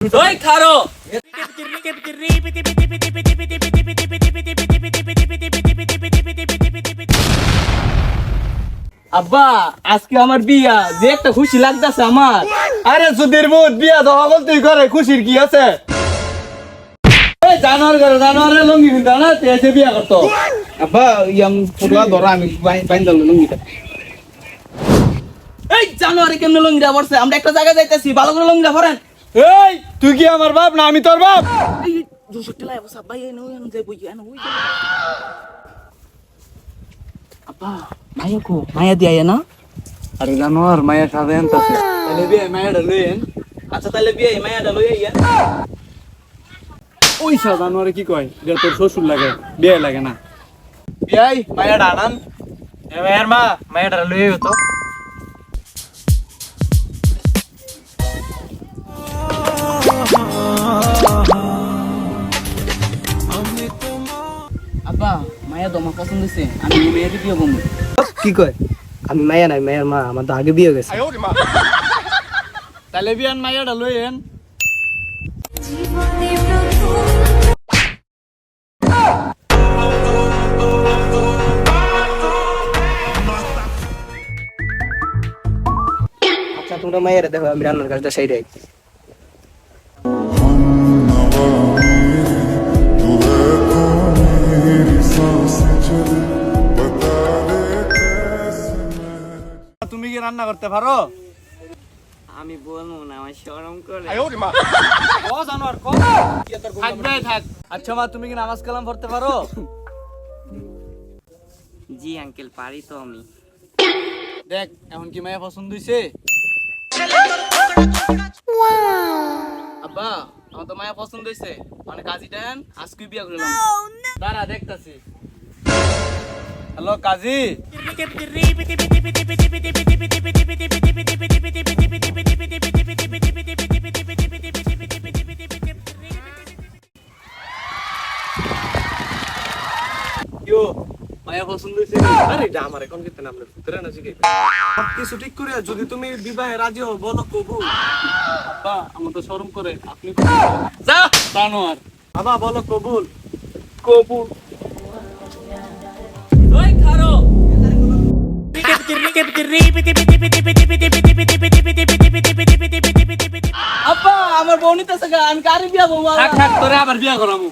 ওই খারো। আব্বা, আজকে আমার বিয়া। যে একটা খুশি লাগতেছে আমার। আরে, সুধীর মুদ বিয়া তো সকল তুই করে খুশির কি আছে? জানোয়ার করে জানোয়ারের লঙ্গি কিনতে না? এসে বিয়া করতো। আব্বা, ইয়াম পুরা ধরা, আমি বাইন্দাল লুঙ্গিটা। এই জানুয়ারি কেমনে লঙ্গিটা পড়ছে আমরা একটা জায়গায় যাইতেছি, ভালো করে লঙ্গিটা পড়েন এই তুই কি আমার বাপ না আমি তোর বাপ? আব্বা মায়া কো মায়া দিয়া না? আরে জানোয়ার মায়ের সাথে এনতাছে তাহলে বিয়ে মায়াটা লইয়েন আচ্ছা তাহলে বিয়ে মায়াটা লই আইয়া। ওই সা জানোয়ারে কি কয়? যে তোর শ্বশুর লাগে বিয়ে লাগে না। বিয়াই মায়ের আনান। এ মায়ের মা মায়ের লই তো। পছন্দ হয়েছে আমি কি কয়? আমি মায়া নাই মায়ের মা আমার তো আগে বিয়ে গেছে। তাহলে বিয়ান মায়েরটা লই এন আচ্ছা তোমরা মায়ের দেখো আমি রান্নার কাজটা সাইডে তুমি কি রান্না করতে পারো? আমি বলব না আমার শরম করে। ও জানোয়ার কো। থাকবে থাক আচ্ছা মা তুমি কি নামাজ কালাম পড়তে পারো? জি আঙ্কেল পারি তো আমি। দেখ এখন কি মায়া পছন্দ হইছে? আব্বা আমার তো মায়া পছন্দ হয়েছে মানে কাজী দেন আজকে বিয়ে করলাম দাঁড়া দেখতাছি। হ্যালো কাজী মায়া পছন্দ হইছে। আরে এটা আমার এখন কিন্তু নাম ভিতরে না জিগে কিছু ঠিক করে যদি তুমি বিবাহে রাজি হও বলো কবু। আমার তো শরম করে আপনি যা জানোয়ার। বাবা বলো কবুল। কবুল। আব্বা আমার বোন নিতেছে আমি কারি বিয়া করব? থাক থাক তোরে আবার বিয়া করামু